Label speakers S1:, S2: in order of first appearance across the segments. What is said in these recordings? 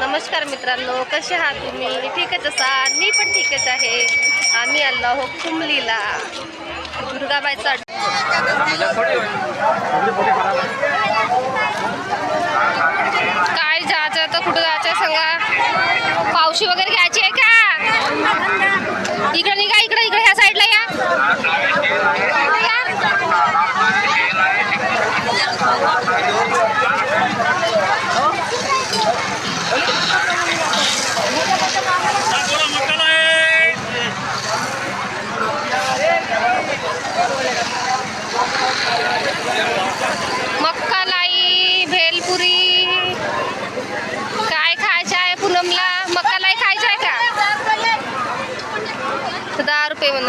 S1: नमस्कार मित्रांनो कसे आहात तुम्ही? ठीकच असाल मी पण ठीकच आहे. आम्ही आलो हो कुंबलीला. दुर्गाबाईचा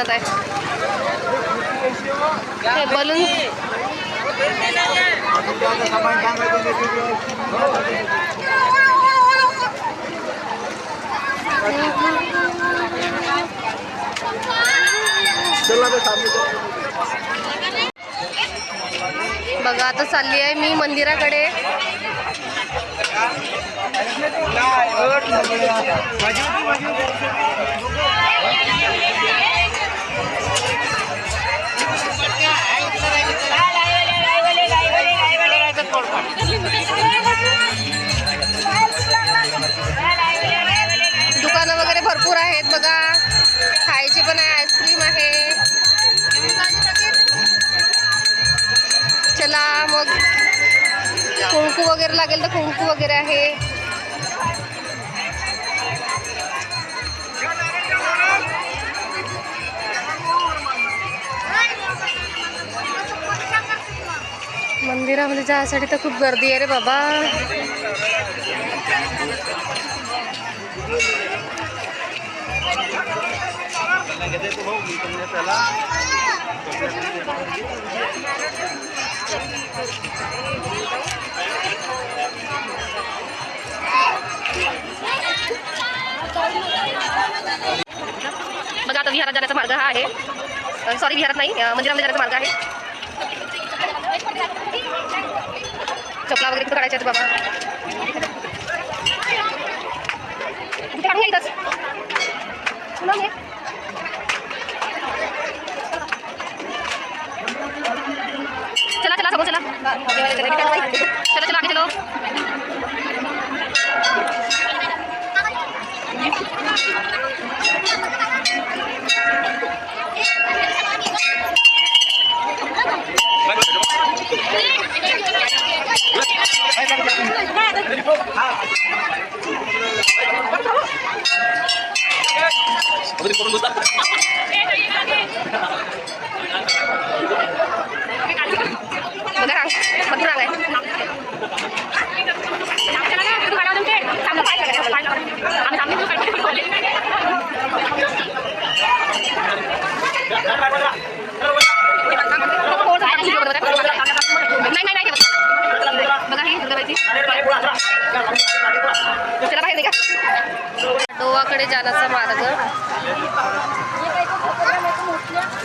S1: दहा आहे. हे बलून बघा आता चालली आहे मी मंदिराकडे. कुंकू लागेल तर कुंकू वगैरे आहे. मंदिरामध्ये जायसाठी तर खूप गर्दी आहे रे बाबा. बघा आता विहारात जाण्याचा मार्ग हा आहे. सॉरी विहारात नाही मंदिरामध्ये जाण्याचा मार्ग आहे. चपला वगैरे कुठं काढायच्या आहेत बाबा? इथे काढून घ्या इथंच पुन्हा चला चला सगळं चला. चला चला आगे चलो बघा रांग भरपूर रांग आहे नाही नाही नाही ठेवत. बघा ही दुर्गाबाईची चला बाहेर निघा डोवाकडे जाण्याचा मार्ग.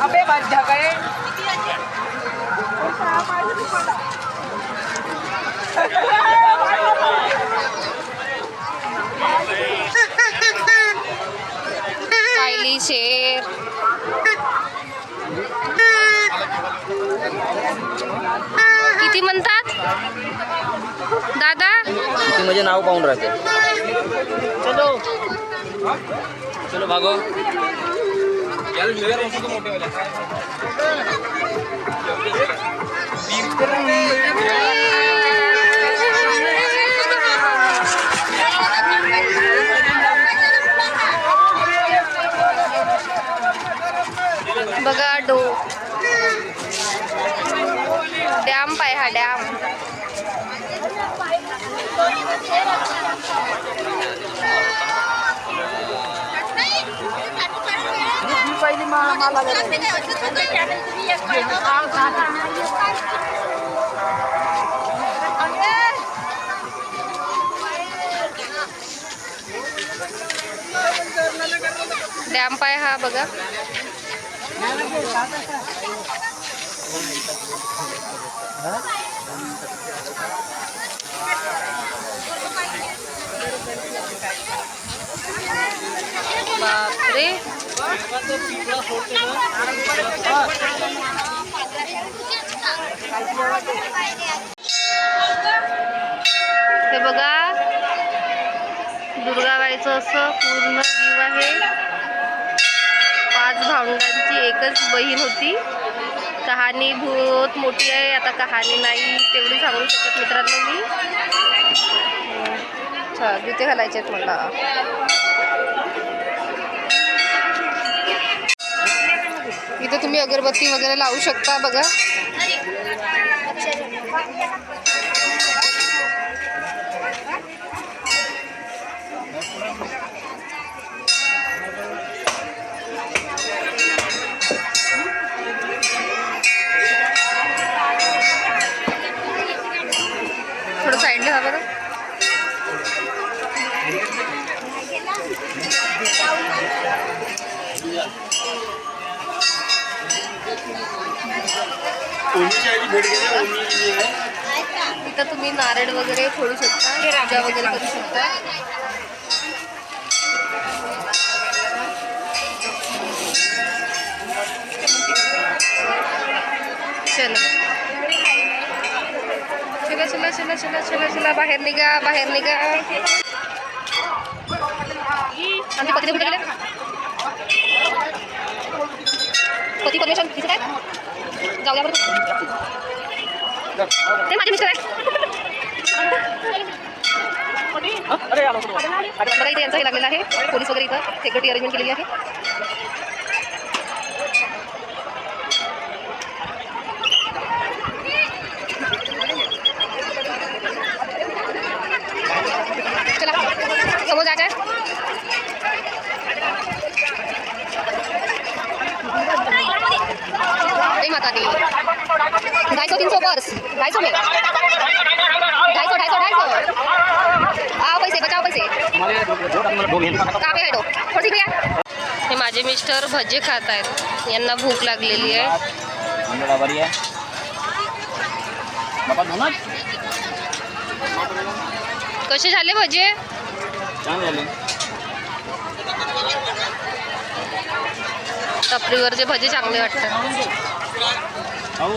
S2: अबे काय
S1: सायली शेर. किती म्हणतात? दादा?
S3: ती म्हणजे नाव पाहून राहते. चलो. चलो भागो.
S1: बघा
S2: पहिली मला
S1: डॅम्प आहे हा बघा. बापरे. हे बघा दुर्गाबाईचं असं पूर्ण जीव आहे. पाच भावंडांची एकच बहीण होती. कहाणी बहुत मोठी आहे आता कहाणी नाही तेवढी सांगू शकत मित्रांनो मी. अच्छा जुते घालायचे आहेत मला. इथे तुम्ही अगरबत्ती वगैरे लावू शकता बघा. इथं तुम्ही नारळ वगैरे फोडू शकता पूजा वगैरे करू शकता. चला. चला चला चला चला चला चला बाहेर निघा बाहेर निघा. आमचे पती कुठे गेले? पती परमेश्वर दिसत आहेत जाऊया बरं. ते माझे मिस्टर आहे बघा इथे यांचं हे लागलेलं आहे. पोलीस वगैरे इथं. सेक्युरिटी अरेंजमेंट केलेली आहे. माता दी ढाई सौ तीन सौ पर्स ढाई सौ में ढाई सौ ढाई सौ ढाई सौ आओ पैसे, बचाओ पैसे। कहाँ पे भैया। मिस्टर भजे खात आहेत भजे
S3: छान झाले
S1: टपरीवरचे भजे चांगले वाटतात. どうも。